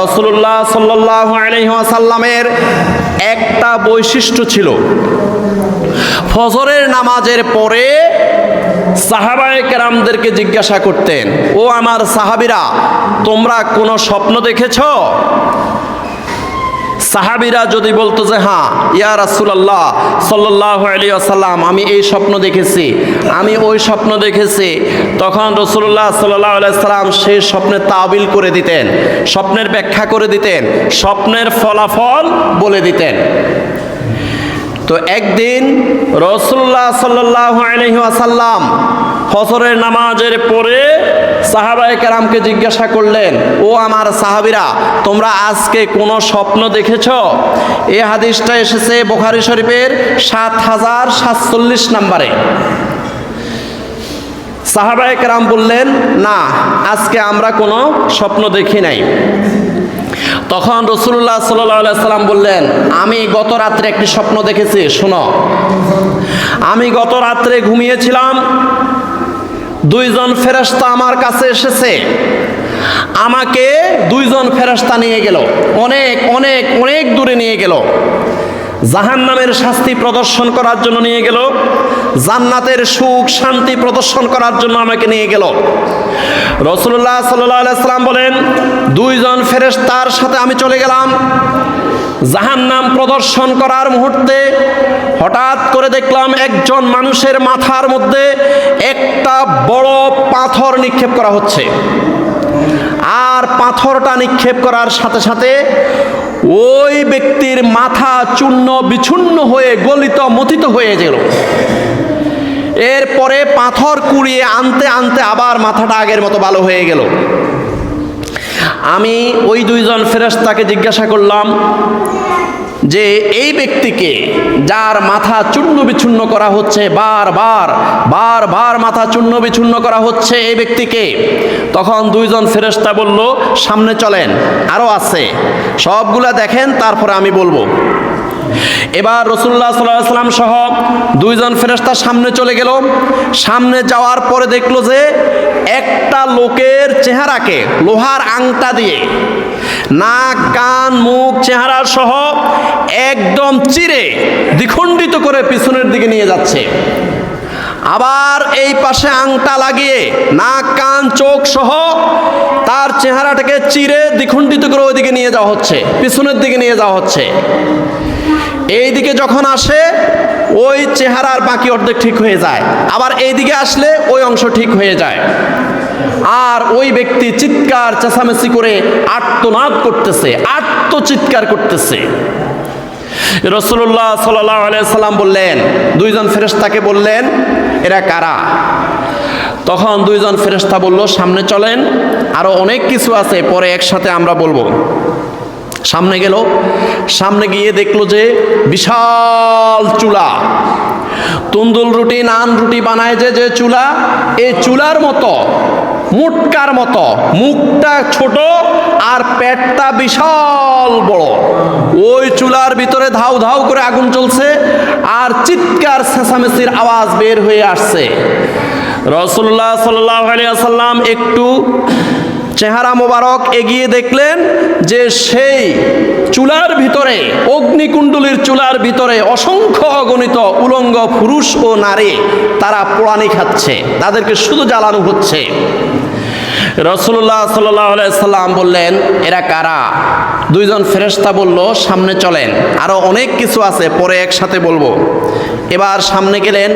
রসুল্লাহ সাল্লাহ একটা বৈশিষ্ট্য ছিল। ফজরের নামাজের পরে সাহাবায়কেরামদেরকে জিজ্ঞাসা করতেন, ও আমার সাহাবিরা, তোমরা কোনো স্বপ্ন দেখেছ? সাহাবিরা যদি বলতো যে হ্যাঁ ইয়া রাসুলাল্লাহ সাল্লাহ আলী আসাল্লাম আমি এই স্বপ্ন দেখেছি, আমি ওই স্বপ্ন দেখেছি, তখন রসুল্লাহ সাল্লাহ আলাইসাল্লাম সেই স্বপ্নের তাবিল করে দিতেন, স্বপ্নের ব্যাখ্যা করে দিতেন, স্বপ্নের ফলাফল বলে দিতেন। তো একদিন রসুল্লাহ সাল্লাহ আলহি আসাল্লাম ফসরের নামাজের পরে সাহাবায়ে কেরামকে জিজ্ঞাসা করলেন, ও আমার সাহাবিরা, তোমরা আজকে কোনো স্বপ্ন দেখেছ? এ হাদিসটা এসেছে বোখারি শরীফের সাত হাজার সাতচল্লিশ নম্বরে। সাহাবায়ে কেরাম বললেন, না, আজকে আমরা কোনো স্বপ্ন দেখি নাই। তখন রসুল্লাহ সাল্লাহ সাল্লাম বললেন, আমি গত রাত্রে একটি স্বপ্ন দেখেছি, শোনো। আমি গত রাত্রে ঘুমিয়েছিলাম দুইজন ফেরস্তা আমার কাছে এসেছে। আমাকে দুইজন ফেরস্তা নিয়ে গেল। অনেক অনেক অনেক দূরে নিয়ে গেল। জাহান নামের শাস্তি প্রদর্শন করার জন্য নিয়ে গেল। জান্নাতের সুখ, শান্তি প্রদর্শন করার জন্য আমাকে নিয়ে গেল। রসুল্লাহ সাল্লাম বলেন, দুইজন ফেরেস্তার সাথে আমি চলে গেলাম। জাহান নাম প্রদর্শন করার মুহূর্তে হঠাৎ করে দেখলাম একজন মানুষের মাথার মধ্যে একটা বড় পাথর নিক্ষেপ করা হচ্ছে। আর পাথরটা নিক্ষেপ করার সাথে সাথে ওই ব্যক্তির মাথা চূর্ণ বিচ্ছুন্ন হয়ে গলিত মথিত হয়ে গেল। এরপরে পাথর কুড়িয়ে আনতে আনতে আবার মাথাটা আগের মতো ভালো হয়ে গেল। আমি ওই দুইজন ফেরেস্তাকে জিজ্ঞাসা করলাম যে, এই ব্যক্তিকে যার মাথা চূর্ণ বিচ্ছুন্ন করা হচ্ছে বারবার বারবার মাথা চূর্ণ বিচ্ছুন্ন করা হচ্ছে এই ব্যক্তিকে? তখন দুইজন ফেরেস্তা বলল, সামনে চলেন আরও আছে। সবগুলা দেখেন, তারপরে আমি বলব। এবার রসুল্লাহ সাল্লাহ সাল্লাম সহ দুইজন ফেরেস্তা সামনে চলে গেল। সামনে যাওয়ার পরে দেখল যে একটা লোকের চেহারাকে, লোহার আংটা দিয়ে, নাক, কান, মুখ, চেহারা সহ একদম চিরে, দ্বিখণ্ডিত করে পিছনের দিকে নিয়ে যাচ্ছে। আবার এই পাশে আংটা লাগিয়ে, নাক, কান, চোখ সহ তার চেহারাটাকে চিরে, দ্বিখণ্ডিত করে ওইদিকে নিয়ে যাওয়া হচ্ছে, পিছনের দিকে নিয়ে যাওয়া হচ্ছে। এই দিকে যখন আসে, ওই চেহারার বাকি অর্ধেক ঠিক হয়ে যায়। আবার এই দিকে আসলে ওই অংশ ঠিক হয়ে যায়। আর ওই ব্যক্তি চিৎকার, চেঁচামেচি করে আত্মনাদ করতেছে, আত্মচিৎকার করতেছে। রসুল্লাহ সাল্লাহ সাল্লাম বললেন, দুইজন ফেরেস্তাকে বললেন, এরা কারা? তখন দুইজন ফেরেস্তা বলল, সামনে চলেন আরও অনেক কিছু আছে, পরে একসাথে আমরা বলব। সামনে গেল। সামনে গিয়ে দেখল যে বিশাল চুলা। তুন্দুল রুটি, নান রুটি বানায় যে যে চুলা এই চুলার মতো, মুটকার মতো, মুখটা ছোট আর পেটটা বিশাল বড়। ওই চুলার ভিতরে ধাউ ধাউ করে আগুন চলছে আর চিৎকার চেঁচামেচির আওয়াজ বের হয়ে আসছে। রসুল্লাহ সাল্লাহ আলিয়া একটু চেহারা মোবারক এগিয়ে দেখলেন যে সেই চুলার ভিতরে, অগ্নিকুণ্ডলীর চুলার ভিতরে অসংখ্য অগণিত উলঙ্গ পুরুষ ও নারী তারা পোড়ানি খাচ্ছে। তাদেরকে শুধু জ্বালানো হচ্ছে। রসুল্লাহ সাল্লাম বললেন, এরা কারা? দুইজন ফেরেস্তা বলল, সামনে চলেন। আরও অনেক কিছু আছে, পরে একসাথে বলব। এবার সামনে গেলেন,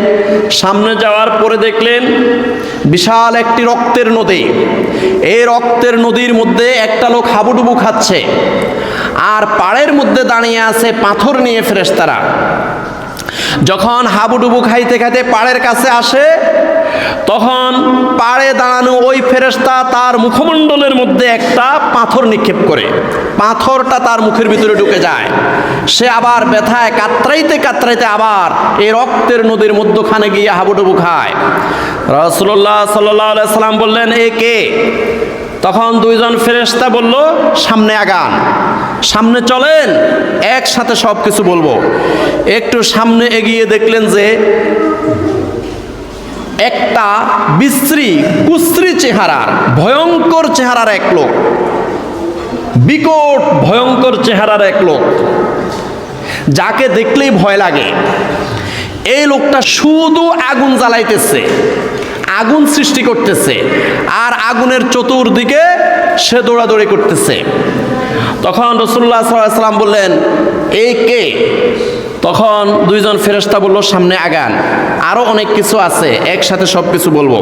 সামনে যাওয়ার পরে দেখলেন বিশাল একটি রক্তের নদী। এই রক্তের নদীর মধ্যে একটা লোক হাবুডুবু খাচ্ছে আর পাড়ের মধ্যে দাঁড়িয়ে আছে পাথর নিয়ে ফেরেস্তারা যখন হাবুডুবু খাইতে খাইতে পাড়ের কাছে আসে, তখন পাড়ে দাঁড়ানো ওই ফেরেস্তা তার মুখমণ্ডলের মধ্যে একটা পাথর নিক্ষেপ করে। পাথরটা তার মুখের ভিতরে ঢুকে যায়। সে আবার ব্যথায় কাতরাইতে কাতরাইতে আবার এই রক্তের নদীর মধ্যখানে গিয়ে হাবুডুবু খায়। রসুল্লাহ সাল্লাহ সাল্লাম বললেন, এ কে? তখন দুইজন ফেরেস্তা বলল, সামনে আগান, সামনে চলেন, একসাথে সব কিছু বলব। একটু সামনে এগিয়ে দেখলেন যে একটা বিশ্রী, কুশ্রী চেহারার, ভয়ঙ্কর চেহারার এক লোক, বিকট ভয়ঙ্কর চেহারার এক লোক। যাকে দেখলেই ভয় লাগে। এই লোকটা শুধু আগুন জ্বালাইতেছে, আগুন সৃষ্টি করতেছে, আর আগুনের চতুর্দিকে সে দৌড়াদৌড়ি করতেছে। তখন রসুল্লাহ সাল্লাম বললেন, এই কে? তখন দুইজন ফেরেস্তা বলল, সামনে আগান আরও অনেক কিছু আছে, একসাথে সব কিছু বলব।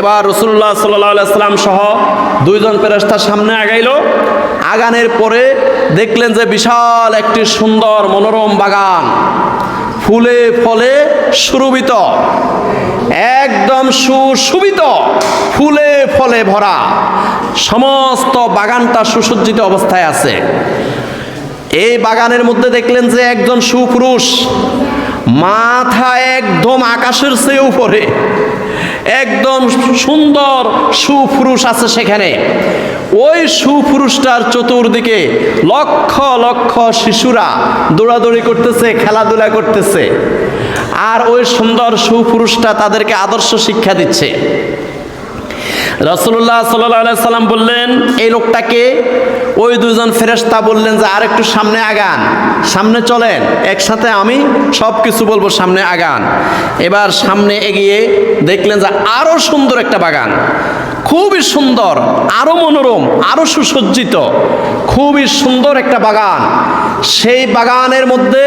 এবার রসুল্লাহ সাল্লাহ সাল্লাম সহ দুইজন ফেরেস্তা সামনে আগাইল। আগানের পরে দেখলেন যে বিশাল একটি সুন্দর মনোরম বাগান। ফুলে ফলে সুরভিত, একদম সুশোভিত, ফুলে ফলে ভরা। সমস্ত বাগানটা সুসজ্জিত অবস্থায় আছে। এই বাগানের মধ্যে দেখলেন যে একজন সুপুরুষ, মাথা একদম আকাশের চেয়ে উপরে। একদম সুন্দর সুপুরুষ আছে সেখানে। ওই সুপুরুষটার চতুর্দিকে লক্ষ লক্ষ শিশুরা দৌড়াদৌড়ি করতেছে, খেলাধুলা করতেছে। আর ওই সুন্দর সুপুরুষটা তাদেরকে আদর্শ শিক্ষা দিচ্ছে। রসুল্লাহ সাল্লাহ সাল্লাম বললেন, এই লোকটাকে ওই দুজন ফেরেস্তা বললেন যে আর একটু সামনে আগান, সামনে চলেন, একসাথে আমি সব কিছু বলব, সামনে আগান। এবার সামনে এগিয়ে দেখলেন যে আরও সুন্দর একটা বাগান, খুবই সুন্দর আরও মনোরম আরও সুসজ্জিত, খুবই সুন্দর একটা বাগান। সেই বাগানের মধ্যে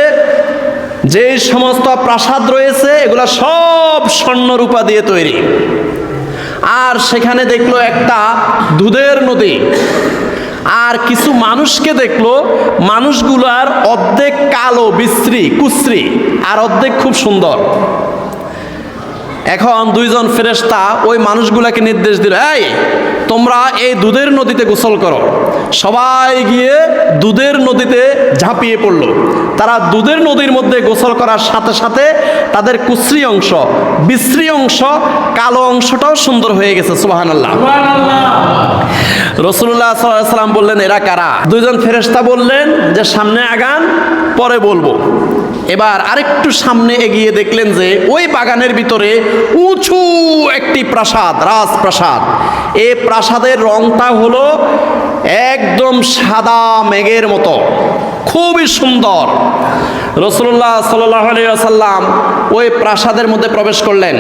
যে সমস্ত প্রাসাদ রয়েছে, এগুলা সব স্বর্ণরূপা দিয়ে তৈরি। আর সেখানে দেখল একটা দুধের নদী। আর কিছু মানুষকে দেখল, মানুষগুলার অর্ধেক কালো, বিশ্রী, কুশ্রী, আর অর্ধেক খুব সুন্দর। এখন দুইজন ফেরেস্তা ওই মানুষগুলাকে নির্দেশ দিল, এই, তোমরা এই দুধের নদীতে গোসল করো। সবাই গিয়ে দুধের নদীতে ঝাঁপিয়ে পড়ল। তারা দুধের নদীর মধ্যে গোসল করার সাথে সাথে তাদের কুশ্রী অংশ, বিশ্রী অংশ, কালো অংশটাও সুন্দর হয়ে গেছে সুবাহান আল্লাহ রসুল্লাহ সাল্লাম বললেন, এরা কারা? দুইজন ফেরেস্তা বললেন যে, সামনে আগান, পরে বলব। এবার আরেকটু সামনে এগিয়ে দেখলেন যে ওই বাগানের ভিতরে উঁচু একটি প্রাসাদ, রাজপ্রাসাদ। এ প্রাসাদের রংটা হলো একদম সাদা মেঘের মতো। খুবই সুন্দর। রসুল্লাহ সাল্লাম ওই প্রাসাদের মধ্যে প্রবেশ করলেন।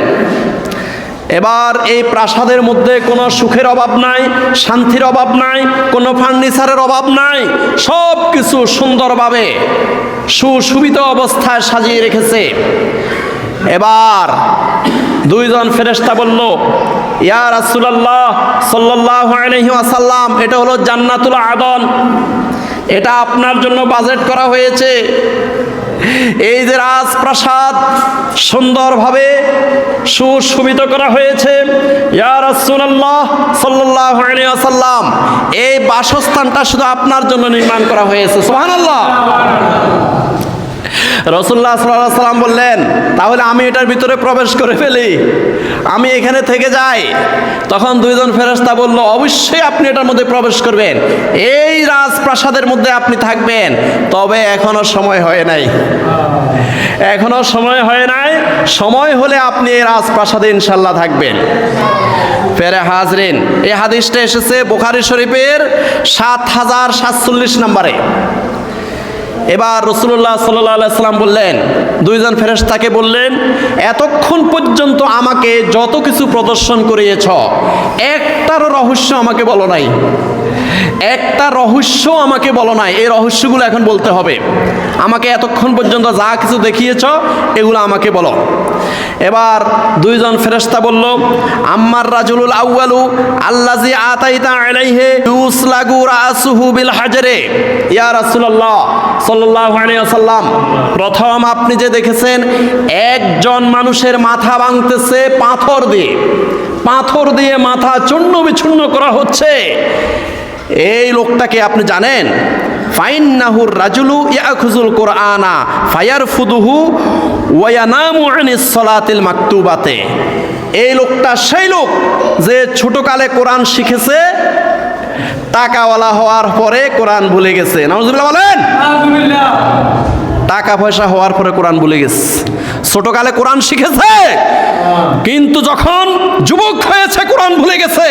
এবার এই প্রাসাদের মধ্যে কোনো সুখের অভাব নাই, শান্তির অভাব নাই, কোনো ফার্নিচারের অভাব নাই সব কিছু সুন্দরভাবে সুশোভিত অবস্থায় সাজিয়ে রেখেছে। এবার দুইজন ফেরেস্তা বলল, ইয়া রাসূলুল্লাহ সাল্লাল্লাহু আলাইহি ওয়াসাল্লাম, এটা হলো জান্নাতুল আদন। এটা আপনার জন্য বাজেট করা হয়েছে। এই যে রাজপ্রাসাদ সুন্দরভাবে সুশোভিত করা হয়েছে। ওয়াসাল্লাম এই বাসস্থানটা শুধু আপনার জন্য নির্মাণ করা হয়েছে। সুবহানাল্লাহ। রসুল্লাহ সাল্লাহ সাল্লাম বললেন, তাহলে আমি এটার ভিতরে প্রবেশ করে ফেলি। আমি এখানে থেকে যাই। তখন দুইজন ফেরস্তা বলল, অবশ্যই আপনি এটার মধ্যে প্রবেশ করবেন। এই রাজপ্রাসাদের মধ্যে আপনি থাকবেন। তবে এখনও সময় হয় নাই। এখনও সময় হয় নাই। সময় হলে আপনি এই রাজপ্রাসাদে ইনশাল্লাহ থাকবেন। ফেরে হাজরিন, এই হাদিসটা এসেছে বোখারি শরীফের সাত হাজার সাতচল্লিশ নম্বরে। এবার রসুল্লাহ সাল্লাম বললেন, দুইজন ফেরেস্তাকে বললেন, এতক্ষণ পর্যন্ত আমাকে যত কিছু প্রদর্শন করিয়েছ, একটারও রহস্য আমাকে বলো নাই। একটা রহস্য আমাকে বলো নাই, এই রহস্যগুলো এখন বলতে হবে। আমাকে এতক্ষণ পর্যন্ত যা কিছু দেখিয়েছ, এগুলো আমাকে বলো। এবার দুইজন ফেরেশতা বলল, আম্মার রাজুলুল আউয়ালু আল্লাজি আতাইতা আলাইহে ইউসলাগু রাসুহু বিল হাজরে। ইয়া রাসূলুল্লাহ সাল্লাল্লাহু আলাইহি ওয়াসাল্লাম, প্রথম আপনি যে দেখেছেন, একজন মানুষের মাথা ভাঙতেছে পাথর দিয়ে। পাথর দিয়ে মাথা চূর্ণ বিচ্ছিন্ন করা হচ্ছে। এই লোকটাকে আপনি জানেন? ফাইন্নাহুর রাজুলু ইয়াখুজুল কোরআনা ফায়ার ফুদুহু ওয়ানামু আনিস সলাতিল মাকতুবাতে। এই লোকটা সেই লোক যে ছোটকালে কোরআন শিখেছে টাকাওয়ালা হওয়ার পরে কোরআন ভুলে গেছে। নাউজুবিল্লাহ বলেন? টাকা পয়সা হওয়ার পরে কোরআন ভুলে গেছে। ছোটকালে কোরআন শিখেছে কিন্তু যখন যুবক হয়েছে কোরআন ভুলে গেছে।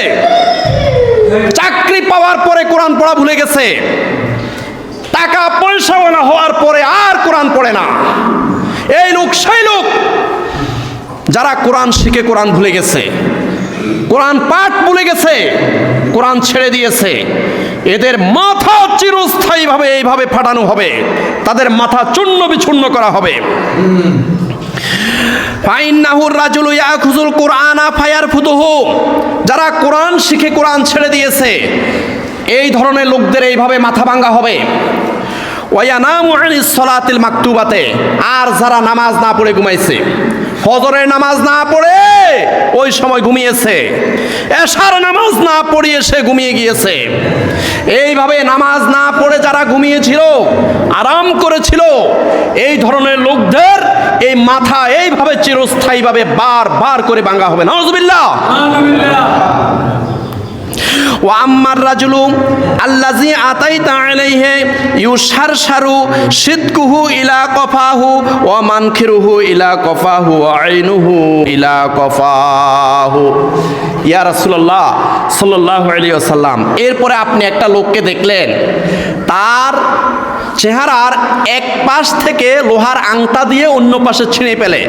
চাকরি পাওয়ার পরে কোরআন পড়া ভুলে গেছে। টাকা পয়সাও না হওয়ার পরে আর কোরআন পড়ে না। এই লোক, সেই লোক যারা কোরআন শিখে কোরআন ভুলে গেছে, কোরআন পাঠ ভুলে গেছে, কোরআন ছেড়ে দিয়েছে। এদের মাথা চিরস্থায়ীভাবে এইভাবে ফাটানো হবে। তাদের মাথা চূর্ণ বিচূর্ণ করা হবে। যারা কোরআন শিখে কোরআন ছেড়ে দিয়েছে, এই ধরনের লোকদের এইভাবে মাথা ভাঙ্গা হবে। ওয়ানামু আনিস সলাতিল মাকতুবাতে। আর যারা নামাজ না পড়ে ঘুমাইছে ফজরের নামাজ না পড়ে ওই সময় ঘুমিয়েছে। এশার নামাজ না পড়িয়ে সে ঘুমিয়ে গিয়েছে। এইভাবে নামাজ না পড়ে যারা ঘুমিয়েছিল, আরাম করেছিল, এই ধরনের লোকদের এই মাথা এইভাবে চিরস্থায়ীভাবে বার বার করে ভাঙা হবে। নজবিল্লাহ ও আম্মার রাজুলু আল্লাজি আতাইতা আলাইহে ইউশারশারু সিদকুহু ইলা কফাহু ওয়া মানখিরুহু ইলা কফাহু আইনুহু ইলা কফাহু। ইয়া রাসূলুল্লাহ সাল্লাল্লাহু আলাইহি ওয়াসাল্লাম, এরপরে আপনি একটা লোককে দেখলেন, তার চেহারার এক পাশ থেকে লোহার আংটা দিয়ে অন্য পাশে ছিঁড়ে পেলে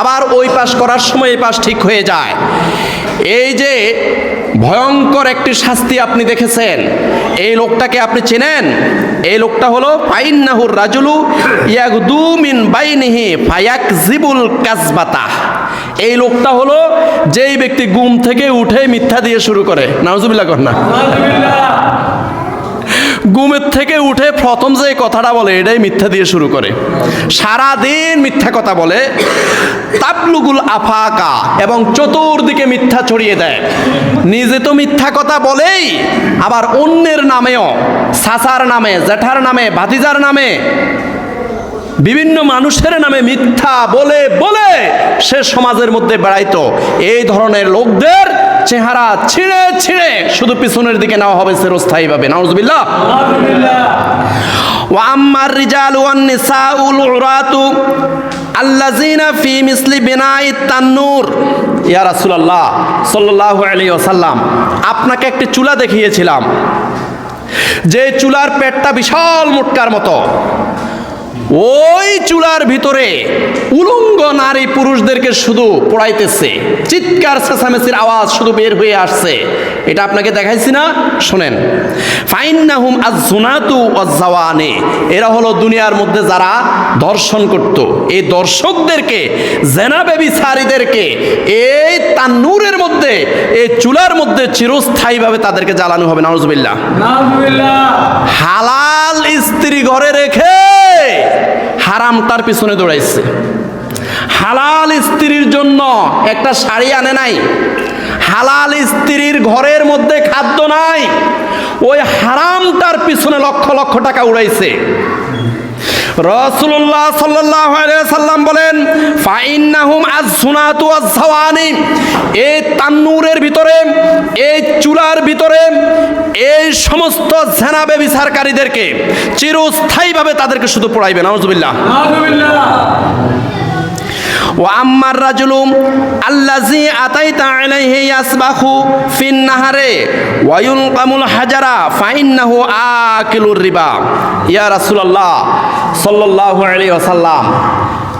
আবার ওই পাশ করার সময় এই পাশ ঠিক হয়ে যায়। এই যে ভয়ঙ্কর একটি শাস্তি আপনি দেখেছেন। এই লোকটাকে আপনি চেনেন? এই লোকটা হলো ফাইন্নাহুর রাজুলু ইয়াগদু মিন বাইনিহি ফায়াক জিবুল কাজবাতা। এই লোকটা হলো যেই ব্যক্তি গুম থেকে উঠে মিথ্যা দিয়ে শুরু করে। নাউজুবিল্লাহ কর না। ঘুমের থেকে উঠে প্রথম যে কথাটা বলে, এটাই মিথ্যা দিয়ে শুরু করে। সারা দিন মিথ্যা কথা বলে তাপলুগুল আফাকা, এবং চতুর্দিকে মিথ্যা ছড়িয়ে দেয়। নিজে তো মিথ্যা কথা বলেই, আবার অন্যের নামেও, সাসার নামে, জ্যাঠার নামে, ভাতিজার নামে, বিভিন্ন মানুষের নামে মিথ্যা বলে বলে সে সমাজের মধ্যে বেড়াইতো। এই ধরনের লোকদের চেহারা ছিঁড়ে ছিঁড়ে শুধু পিছনের দিকে নেওয়া হবে চিরস্থায়ীভাবে। নাউজবিল্লাহ। রিজাল ওয়ান নিসাউল উরাতু আল্লাযিনা ফি মিসলি বিনাই তান্নুর। ইয়া রাসূলুল্লাহ সাল্লাল্লাহু আলাইহি ওয়াসাল্লাম আপনাকে একটি চুলা দেখিয়েছিলাম। যে চুলার পেটটা বিশাল মোটকার মতো। ওই চুলার ভিতরে উলঙ্গ নারী পুরুষদেরকে শুধু পড়াইতেছে। চিৎকার চেঁচামেচির আওয়াজ শুধু বের হয়ে আসছে। এটা আপনাকে দেখাইছি না? শোনেন। ফাইন্নাহুম আজ-জুনাতু ওয়াজ-জাওয়ানে। এরা হলো দুনিয়ার মধ্যে যারা দর্শন করত। এই দর্শকদেরকে জেনাবে বিচারীদেরকে এই তান্নুরের মধ্যে এই চুলার মধ্যে চিরস্থায়ীভাবে তাদেরকে জ্বালানো হবে। নাউজুবিল্লাহ। হালাল স্ত্রী ঘরে রেখে হারাম তার পিছনে দৌড়াইছে। হালাল স্ত্রীর জন্য একটা শাড়ি আনে নাই। হালাল স্ত্রীর ঘরের মধ্যে খাদ্য নাই। ওই হারাম তার পিছনে লক্ষ লক্ষ টাকা উড়াইছে। রসুল্লাহ সাল্লাহ সাল্লাম বলেন ফাইন্নাহুম আজ সুনাতু আজ সাওয়ানি এই তান্নুরের ভিতরে এই চুলার ভিতরে এই সমস্ত জেনাবে বিচারকারীদেরকে চিরস্থায়ীভাবে তাদেরকে শুধু পড়াইবে। নাউজুবিল্লাহ। ও আম্মার রাজুলুম আল্লাজি আতাইতা আলাইহি ইয়াসবাহু ফিন নাহারে ওয়ায়ুল কামুল হাজারা ফাইন্নাহু আকিলুর রিবা। ইয়া রাসূলুল্লাহ সাল্লাল্লাহু আলী ওসাল্লাম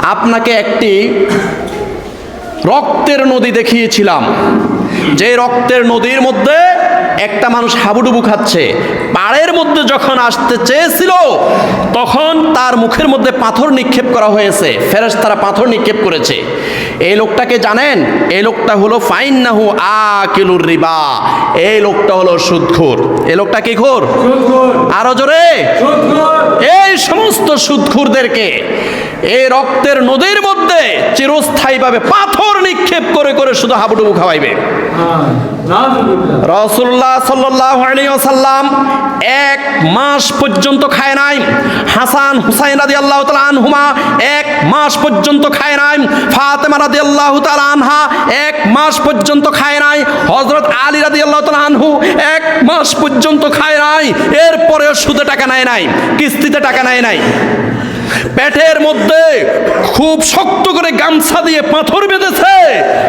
আপনাকে একটি রক্তের নদী দেখিয়েছিলাম। যে রক্তের নদীর মধ্যে একটা মানুষ হাবুডুবু খাচ্ছে। পাড়ের মধ্যে যখন আসতে চেয়েছিল, তখন তার মুখের মধ্যে পাথর নিক্ষেপ করা হয়েছে। ফেরেস তারা পাথর নিক্ষেপ করেছে। এই লোকটাকে জানেন? এই লোকটা হলো ফাইন নাহু আকিলুর রিবা। এই লোকটা হলো সুদখোর। এই লোকটা কি খোর? আরও জোরে। এই সমস্ত সুদখুরদেরকে এই রক্তের নদীর মধ্যে চিরস্থায়ীভাবে পাথর নিক্ষেপ করে করে শুধু হাবুডুবু খাওয়াইবে। রসুল্লাহ সাল্লাহ সাল্লাম এক মাস পর্যন্ত খায় নাই। হাসান হুসাইন রাদি আল্লাহ আনহুমা এক মাস পর্যন্ত খায় নাই। ফাতেমা রাদি আল্লাহ আনহা এক মাস পর্যন্ত খায় নাই। হজরত আলী রাদি আল্লাহ আনহু এক মাস পর্যন্ত খায় নাই। এরপরেও সুদে টাকা নেয় নাই, কিস্তিতে টাকা নেয় নাই। পেটের মধ্যে খুব শক্ত করে গামছা দিয়ে পাথর বেঁধেছে,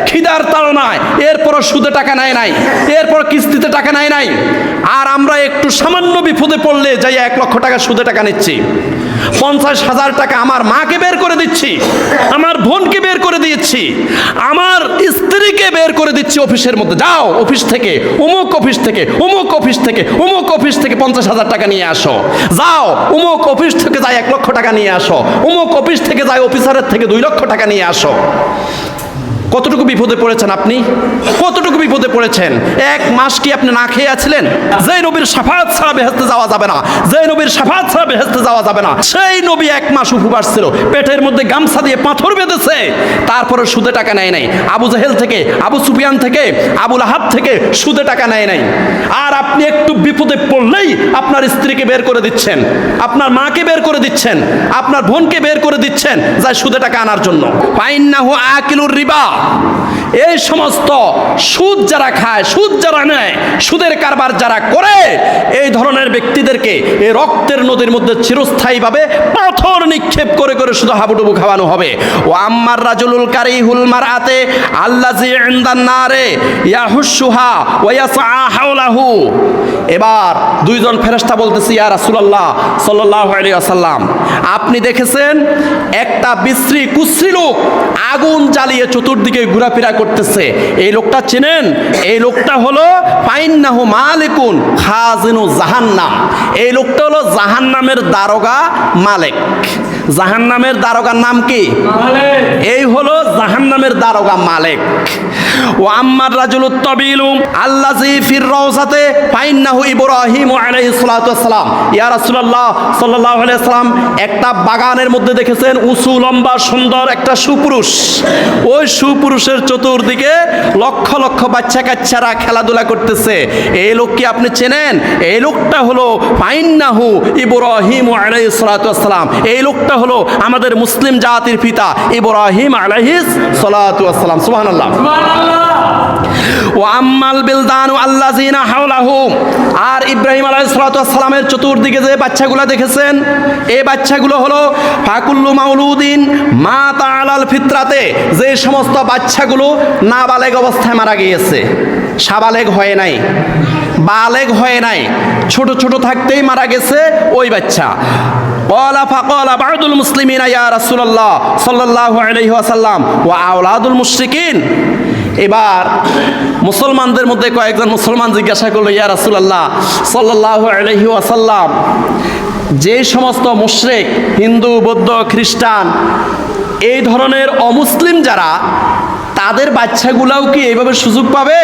খিদার তাড়নায়। এরপর সুদে টাকা নেয় নাই এরপর কিস্তিতে টাকা নেয় নাই। আর আমরা একটু সামান্য বিপদে পড়লে যাই এক লক্ষ টাকা সুদে টাকা নিচ্ছি। পঞ্চাশ হাজার টাকা আমার মাকে বের করে দিচ্ছি, আমার বোনকে বের করে দিয়েছি, আমার স্ত্রীকে বের করে দিচ্ছি অফিসের মধ্যে। যাও, অফিস থেকে অমুক অফিস থেকে অমুক অফিস থেকে অমুক অফিস থেকে পঞ্চাশ হাজার টাকা নিয়ে আসো। যাও অমুক অফিস থেকে যাই এক লক্ষ টাকা নিয়ে আসো অমুক অফিস থেকে যাই অফিসারের থেকে দুই লক্ষ টাকা নিয়ে আসো। কতটুকু বিপদে পড়েছেন আপনি? কতটুকু বিপদে পড়েছেন? এক মাস কি আপনি না খেয়ে আছিলেন? যে নবীর সাফাত ছাড়া বেহেস্তে যাওয়া যাবে না। যে নবীর সাফাত ছাড়া বেহেস্তে যাওয়া যাবে না। সেই নবী এক মাস উপবাস ছিল। পেটের মধ্যে গামছা দিয়ে পাথর বেঁধেছে। তারপরে সুদে টাকা নেয় নাই। আবু জাহেল থেকে, আবু সুফিয়ান থেকে আবুল আহাব থেকে সুদে টাকা নেয় নাই। আর আপনি একটু বিপদে পড়লেই আপনার স্ত্রীকে বের করে দিচ্ছেন। আপনার মাকে বের করে দিচ্ছেন। আপনার বোনকে বের করে দিচ্ছেন। যা সুদে টাকা আনার জন্য। পাইন্নাহু আকিলুর রিবা। এই সমস্ত সুদ যারা খায়, সুদ যারা নেয়, সুদের কারবার যারা করে, এই ধরনের ব্যক্তিদেরকে এই রক্তের নদীর মধ্যে চিরস্থায়ীভাবে পাথর নিক্ষেপ করে করে শুধু হাবুডুবু খাওয়ানো হবে। ও আম্মার রাজুলুল কারি হুলমার আতে আল্লাজি ইনদান নারে ইয়াহুসুহা ওয়াসা হাওলাহু এবার দুইজন ফেরেশতা বলতেছি, ইয়া রাসূলুল্লাহ সাল্লাল্লাহু আলাইহি ওয়াসাল্লাম, আপনি দেখেছেন একটা বিশ্রী কুশ্রী লোক আগুন জ্বালিয়ে চতুর্দিকে ঘোরাফেরা করতেছে। এই লোকটা চেনেন? এই লোকটা হলো পাইন্নাহু মালিকুন খাজিনু জাহান্নাম। এই লোকটা হলো জাহান্নামের দারোগা মালিক। জাহান্নামের দারোগার নাম কি? এই হলো জাহান্নামের দারোগা মালিক। ও আম্মার রাজুল তবিলু আল্লাজি ফির রওজাতে পাইন্নাহু ইব্রাহিম আলাইহিস সালাতু ওয়াসসালাম। ইয়া রাসূলুল্লাহ সাল্লাল্লাহু আলাইহি সাল্লাম একটা বাগানের মধ্যে দেখেছেন উঁচু লম্বা সুন্দর একটা সুপুরুষ। ওই সুপুরুষের চতুর্দিকে লক্ষ লক্ষ বাচ্চা কাচ্চারা খেলাধুলা করতেছে। এই লোক কি আপনি চেনেন? এই লোকটা হলো পাইন্নাহু ইব্রাহিম আলাইহিস সালাতু ওয়াসসালাম। এই লোকটা হলো আমাদের মুসলিম জাতির পিতা ইব্রাহিম আলাইহিস সালাতু ওয়াসসালাম। সুবহানাল্লাহ। ও আম্মাল বিলদান আল্লাযিনা হাওলাহু। আর ইব্রাহিম আলাইহিস সালাতু চতুর্দিকে যে বাচ্চাগুলো দেখেছেন এই বাচ্চাগুলো হলো ফাকুল্লু মাউলুদিন মা তাআলাল ফিতরাতে যে সমস্ত বাচ্চাগুলো নাবালেগ অবস্থায় মারা গিয়েছে। সাবালেগ হয় নাই বালেগ হয় নাই ছোট ছোট থাকতেই মারা গেছে ওই বাচ্চা। قال فقال بعض المسلمين يا رسول الله صلى الله عليه وسلم واولاد المشركين এবার মুসলমানদের মধ্যে কয়েকজন মুসলমান জিজ্ঞাসা করলো ইয়া রাসূলুল্লাহ সাল্লাল্লাহু আলাইহি ওয়াসাল্লাম যে সমস্ত মুশরিক হিন্দু বৌদ্ধ খ্রিস্টান এই ধরনের অমুসলিম যারা তাদের বাচ্চাগুলাও কি এইভাবে সুযোগ পাবে?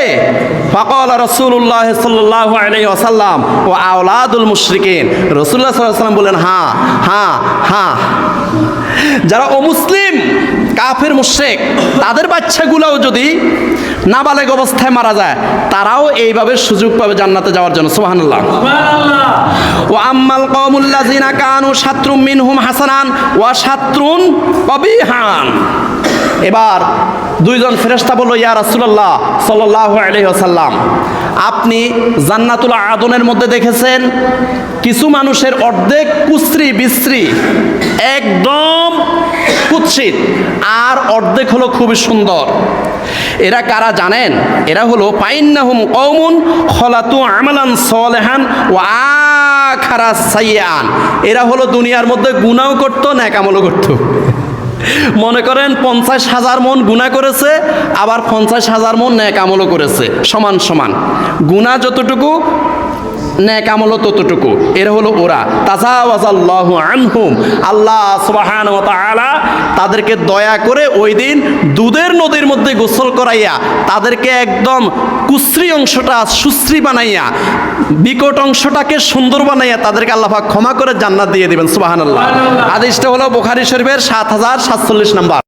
ফকল রসুল্লাহ সাল্লাহ আলাই আসাল্লাম ও আওলাদুল মুশরিকিন। রসুল্লাহ সাল্লাম বললেন হ্যাঁ হ্যাঁ হ্যাঁ যারা অমুসলিম কাফের মুশেক তাদের বাচ্চাগুলোও যদি নাবালেগ অবস্থায় মারা যায় তারাও এইভাবে সুযোগ পাবে জান্নাতে যাওয়ার জন্য। সুবহানাল্লাহ। ও আম্মাল কওমুল্লাযিনা কানু শাত্রুম মিনহুম হাসানান ওয়া শাত্রুন কবিহান। এবার দুইজন ফেরেশতা বলল, ইয়া রাসূলুল্লাহ সাল্লাল্লাহু আলাইহি ওয়াসাল্লাম, আপনি জান্নাতুল আদনের মধ্যে দেখেছেন কিছু মানুষের অর্ধেক কুশ্রী বিশ্রী একদম কুৎসিত, আর অর্ধেক হলো খুবই সুন্দর। এরা কারা জানেন? এরা হলো পাইন্নাহুম কওমুন খলাতু আমালান সলেহান ও আখারা সাইয়ান এরা হলো দুনিয়ার মধ্যে গুনাও করতো, ন্যাকামলও করতো। মনে করেন পঞ্চাশ হাজার মন গুণা করেছে, আবার পঞ্চাশ হাজার মন ন্যাক আমলও করেছে, সমান সমান। গুণা যতটুকু, ন্যাক আমলও ততটুকু। এর হলো ওরা। তাজাওয়াজাল্লাহ আনহুম। আল্লাহ সুবাহান ও তাআলা তাদেরকে দয়া করে ওই দিন দুধের নদীর মধ্যে গোসল করাইয়া, তাদেরকে একদম কুশ্রী অংশটা সুশ্রী বানাইয়া বিকট অংশটাকে সুন্দর বানাইয়া তাদেরকে আল্লাহ ক্ষমা করে জান্নাত দিয়ে দিবেন সুবাহান আল্লাহ আদেশটা হলো বোখারি শরীফের সাত হাজার সাতচল্লিশ নাম্বার।